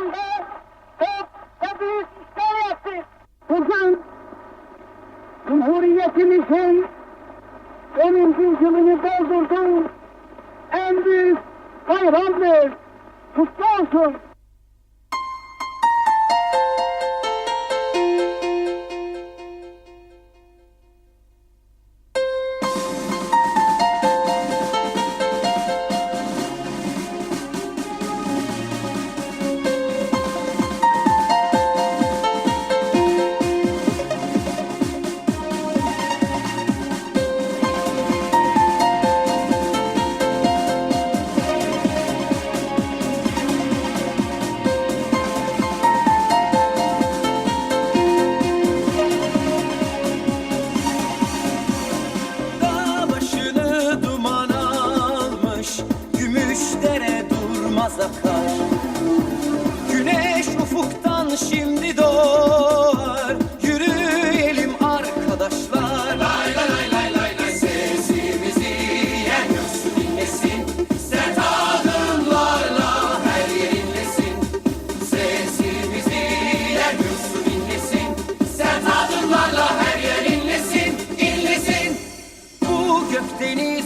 alanda çok ve büyük işler yaptık. Bugün Cumhuriyetimizin 10. yılını doldurduk. En büyük bayramdır. Kutlu. Durmaz akar Güneş ufuktan şimdi doğar. Yürüyelim arkadaşlar. Lay lay lay lay lay lay. Sesimizi yer göğsü dinlesin. Sert adımlarla her yer inlesin Sesimizi yer göğsü dinlesin. Sert adımlarla her yer inlesin, inlesin Bu gökdeniz